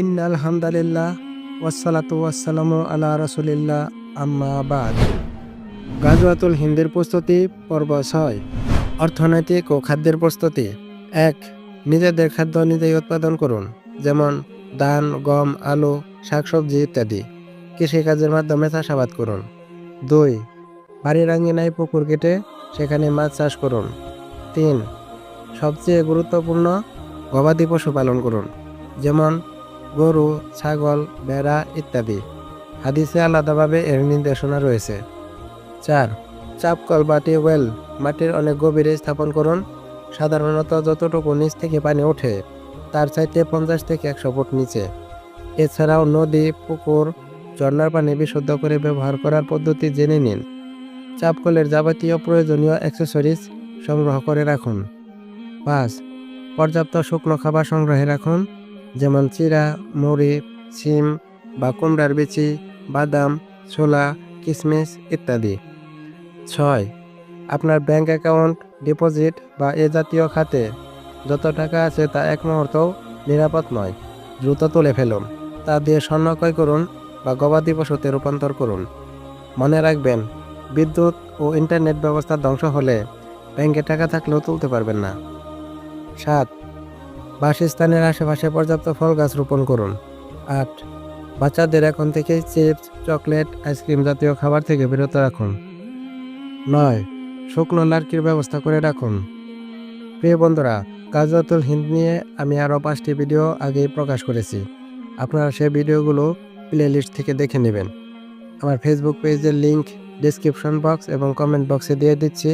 ইন্নাল হামদালিল্লাহ ওয়াসালাতু ওয়াসালামু আলা রসুলিল্লাহ, আম্মা বাদ। গাজওয়াতুল হিন্দের প্রস্তুতি, পর্ব ছয়। অর্থনৈতিক ও খাদ্যের প্রস্তুতি। এক, নিজেদের খাদ্য নিজেই উৎপাদন করুন, যেমন ধান, গম, আলু, শাকসবজি ইত্যাদি। কৃষিকাজের মাধ্যমে চাষাবাদ করুন। দুই, বাড়ির আঙ্গিনায় পুকুর কেটে সেখানে মাছ চাষ করুন। তিন, সবচেয়ে গুরুত্বপূর্ণ গবাদি পশু পালন করুন, যেমন গরু, ছাগল, ভেড়া ইত্যাদি। হাদিসে আলাদাভাবে এর নির্দেশনা রয়েছে। চার চাপকল বা টিউবওয়েল মাটির অনেক গভীরে স্থাপন করুন। সাধারণত যতটুকু নিচ থেকে পানি ওঠে, তার চাইতে পঞ্চাশ থেকে একশো ফুট নিচে। এছাড়াও নদী, পুকুর ঝর্ণার পানি বিশুদ্ধ করে ব্যবহার করার পদ্ধতি জেনে নিন। চাপকলের যাবতীয় প্রয়োজনীয় অ্যাক্সেসরিজ সংগ্রহ করে রাখুন। পাঁচ, পর্যাপ্ত শুকনো খাবার সংগ্রহে রাখুন। যেমন চিরা, মুড়ি, সিম বা কুমড়ার বিচি, বাদাম, ছোলা কিশমিশ ইত্যাদি। ছয়, আপনার ব্যাংক অ্যাকাউন্ট, ডিপোজিট বা এ জাতীয় খাতে যত টাকা আছে তা এক মুহূর্তও নিরাপদ নয়, দ্রুত তুলে ফেলুন। তা দিয়ে স্বর্ণ ক্রয় করুন বা গবাদি পশুতে রূপান্তর করুন। মনে রাখবেন, বিদ্যুৎ ও ইন্টারনেট ব্যবস্থা ধ্বংস হলে ব্যাংকে টাকা থাকলেও তুলতে পারবেন না। সাত বাসস্থানের আশেপাশে পর্যাপ্ত ফল গাছ রোপণ করুন। আট, বাচ্চাদের এখন থেকে চিপস, চকলেট, আইসক্রিম জাতীয় খাবার থেকে বিরত রাখুন। নয়, শুকনো নারকির ব্যবস্থা করে রাখুন। প্রিয় বন্ধুরা গাজরাতুল হিন্দ নিয়ে আমি আরও পাঁচটি ভিডিও আগেই প্রকাশ করেছি। আপনারা সেই ভিডিওগুলো প্লে লিস্ট থেকে দেখে নেবেন। আমার ফেসবুক পেজের লিংক ডিসক্রিপশন বক্স এবং কমেন্ট বক্সে দিয়ে দিচ্ছি।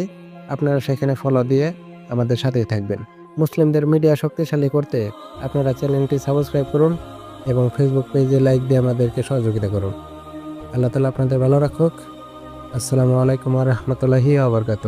আপনারা সেখানে ফলো দিয়ে আমাদের সাথেই থাকবেন। মুসলিমদের মিডিয়া শক্তিশালী করতে আপনারা চ্যানেলটি সাবস্ক্রাইব করুন এবং ফেসবুক পেজে লাইক দিয়ে আমাদেরকে সহযোগিতা করুন। আল্লাহ তালা আপনাদের ভালো রাখুক। আসসালামু আলাইকুম রহমতুল্লাহি আবরকাত